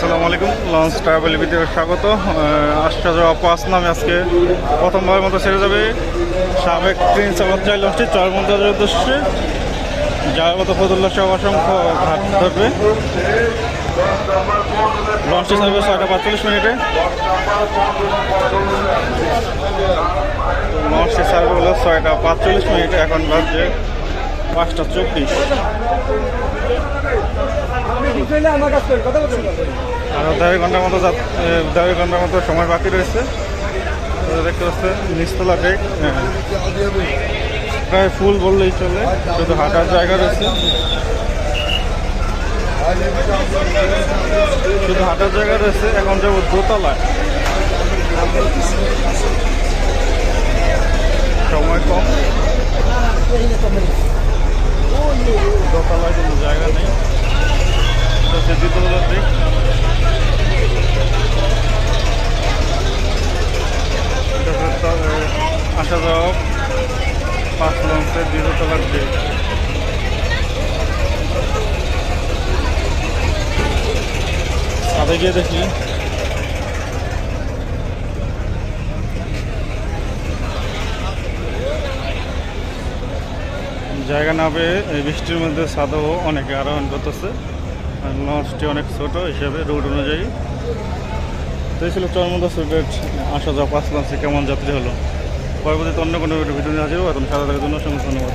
আসসালামু আলাইকুম, launch travel video স্বাগত। যাওয়া পাঁচ নামে আজকে প্রথমবার মতো ছেড়ে যাবে। সাবেক প্রিন্স চাই লঞ্চটি চরমন্দাজের উদ্দেশ্যে। যার মতো ফজুল্লাহ সহ অসংখ্য ঘাট ধরবে। লঞ্চটি ছাড়বে ছয়টা পাঁচচল্লিশ মিনিটে। লঞ্চটি ছাড়বে হলো ছয়টা পাঁচচল্লিশ মিনিটে, এখন বাজছে পাঁচটা চব্বিশ। আরও দেড় ঘণ্টার মতো দেড় ঘণ্টার মতো সময় বাকি রয়েছে। দেখতে পাচ্ছেন, নিচতলা ডেক হ্যাঁ। প্রায় ফুল বললেই চলে, শুধু হাঁটার জায়গা রয়েছে। শুধু হাঁটার জায়গা রয়েছে, এখন যাব দোতলায় সময় কম দোতলায় কোনো জায়গা নেই তো সে দ্বিতীয় দিক এটা হচ্ছে তার, এ, আসা পাঁচ দ্বিতীয়তলার সাথে গিয়ে দেখি জায়গা না পেয়ে বৃষ্টির মধ্যে সাদও অনেকে আরোহণ করতেছে। লঞ্চটি অনেক ছোট হিসেবে রুট অনুযায়ী। তো এই ছিল চরমন্দা রুটের আসা যাওয়া, পাঁচ লঞ্চে কেমন যাত্রী হলো? পরবর্তীতে অন্য কোনো ভিডিও নিয়ে হাজির এখন সারা জন্য অসংখ্য ধন্যবাদ।